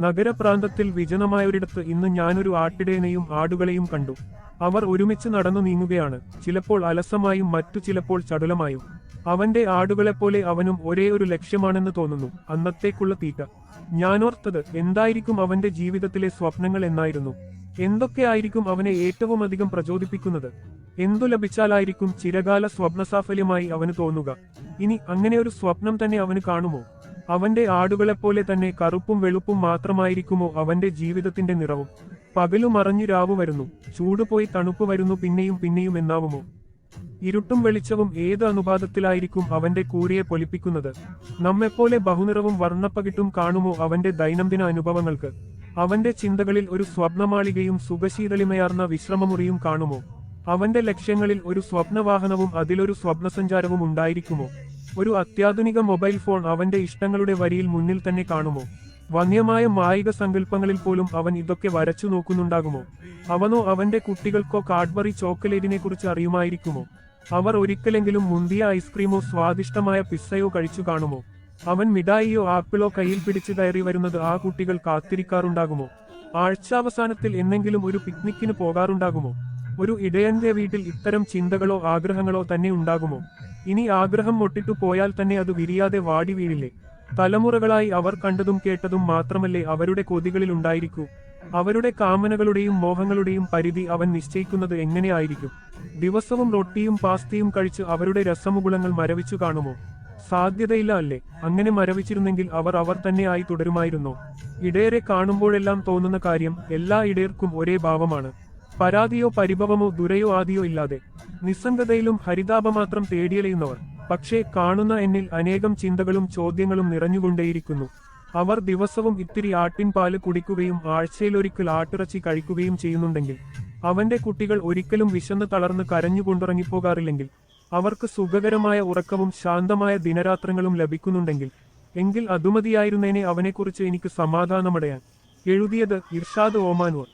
നഗരപ്രാന്തത്തിൽ വിജനമായൊരിടത്ത് ഇന്ന് ഞാനൊരു ആട്ടിടയനെയും ആടുകളെയും കണ്ടു. അവർ ഒരുമിച്ച് നടന്നു നീങ്ങുകയാണ്. ചിലപ്പോൾ അലസമായും മറ്റു ചിലപ്പോൾ ചടുലമായും. അവന്റെ ആടുകളെപ്പോലെ അവനും ഒരേ ഒരു ലക്ഷ്യമാണെന്ന് തോന്നുന്നു. അന്നത്തേക്കുള്ള തീറ്റ. ഞാനോർത്തത് എന്തായിരിക്കും അവന്റെ ജീവിതത്തിലെ സ്വപ്നങ്ങൾ എന്നായിരുന്നു. എന്തൊക്കെയായിരിക്കും അവനെ ഏറ്റവും അധികം പ്രചോദിപ്പിക്കുന്നത്? എന്തു ലഭിച്ചാലായിരിക്കും ചിരകാല സ്വപ്നസാഫല്യമായി അവന് തോന്നുക? ഇനി അങ്ങനെ ഒരു സ്വപ്നം തന്നെ അവന് കാണുമോ? അവന്റെ ആടുകളെപ്പോലെ തന്നെ കറുപ്പും വെളുപ്പും മാത്രമായിരിക്കുമോ അവന്റെ ജീവിതത്തിന്റെ നിറവും? പകലു മറഞ്ഞു രാവു വരുന്നു ചൂടുപോയി തണുപ്പ് വരുന്നു പിന്നെയും പിന്നെയും എന്നാവുമോ? ഇരുട്ടും വെളിച്ചവും ഏത് അനുപാതത്തിലായിരിക്കും അവന്റെ കൂരിയെ പൊലിപ്പിക്കുന്നത്? നമ്മെപ്പോലെ ബഹുനിറവും വർണപ്പകിട്ടും കാണുമോ അവന്റെ ദൈനംദിന അനുഭവങ്ങൾക്ക്? അവന്റെ ചിന്തകളിൽ ഒരു സ്വപ്നമാളികയും സുഖശീതളിമയാർന്ന വിശ്രമമുറിയും കാണുമോ? അവന്റെ ലക്ഷ്യങ്ങളിൽ ഒരു സ്വപ്നവാഹനവും അതിലൊരു സ്വപ്നസഞ്ചാരവും ഉണ്ടായിരിക്കുമോ? ഒരു അത്യാധുനിക മൊബൈൽ ഫോൺ അവന്റെ ഇഷ്ടങ്ങളുടെ വരിയിൽ മുന്നിൽ തന്നെ കാണുമോ? വന്യമായ മായിക സങ്കല്പങ്ങളിൽ പോലും അവൻ ഇതൊക്കെ വരച്ചു നോക്കുന്നുണ്ടാകുമോ? അവനോ അവന്റെ കുട്ടികൾക്കോ കാഡ്ബറി ചോക്കലേറ്റിനെ കുറിച്ച് അറിയുമായിരിക്കുമോ? അവർ ഒരിക്കലെങ്കിലും മുന്തിയ ഐസ്ക്രീമോ സ്വാദിഷ്ടമായ പിസ്സയോ കഴിച്ചു കാണുമോ? അവൻ മിഠായിയോ ആപ്പിളോ കയ്യിൽ പിടിച്ചു കയറി വരുന്നത് ആ കുട്ടികൾ കാത്തിരിക്കാറുണ്ടാകുമോ? ആഴ്ചാവസാനത്തിൽ എന്നെങ്കിലും ഒരു പിക്നിക്കിന് പോകാറുണ്ടാകുമോ? ഒരു ഇടയന്റെ വീട്ടിൽ ഇത്തരം ചിന്തകളോ ആഗ്രഹങ്ങളോ തന്നെ ഉണ്ടാകുമോ? ഇനി ആഗ്രഹം മൊട്ടിട്ടു പോയാൽ തന്നെ അത് വിരിയാതെ വാടി വീഴില്ലേ? തലമുറകളായി അവർ കണ്ടതും കേട്ടതും മാത്രമല്ലേ അവരുടെ കൊതികളിൽ ഉണ്ടായിരിക്കൂ. അവരുടെ കാമനകളുടെയും മോഹങ്ങളുടെയും പരിധി അവൻ നിശ്ചയിക്കുന്നത് എങ്ങനെയായിരിക്കും ദിവസവും റൊട്ടിയും പാസ്തയും കഴിച്ച് അവരുടെ രസമുകുളങ്ങൾ മരവിച്ചു കാണുമോ? സാധ്യതയില്ല അല്ലേ? അങ്ങനെ മരവിച്ചിരുന്നെങ്കിൽ അവർ അവർ തന്നെയായി തുടരുമായിരുന്നോ? ഇടയരെ കാണുമ്പോഴെല്ലാം തോന്നുന്ന കാര്യം എല്ലാ ഇടയർക്കും ഒരേ ഭാവമാണ്. പരാതിയോ പരിഭവമോ ദുരയോ ആദിയോ ഇല്ലാതെ. നിസ്സംഗതയിലും ഹരിതാപമാത്രം തേടിയലയുന്നവർ പക്ഷേ കാണുന്ന എന്നിൽ അനേകം ചിന്തകളും ചോദ്യങ്ങളും നിറഞ്ഞുകൊണ്ടേയിരിക്കുന്നു. അവർ ദിവസവും ഇത്തിരി ആട്ടിൻ ആട്ടിൻപാൽ കുടിക്കുകയും ആഴ്ചയിലൊരിക്കൽ ആട്ടിറച്ചി കഴിക്കുകയും ചെയ്യുന്നുണ്ടെങ്കിൽ അവന്റെ കുട്ടികൾ ഒരിക്കലും വിശന്ന് തളർന്ന് കരഞ്ഞു കരഞ്ഞുകൊണ്ടുറങ്ങിപ്പോകാറില്ലെങ്കിൽ അവർക്ക് സുഖകരമായ ഉറക്കവും ശാന്തമായ ദിനരാത്രങ്ങളും ലഭിക്കുന്നുണ്ടെങ്കിൽ എങ്കിൽ അതുമതിയായിരുന്നേനെ അവനെക്കുറിച്ച് എനിക്ക് സമാധാനമടയാൻ. എഴുതിയത് ഇർഷാദ് ഓമാനുവർ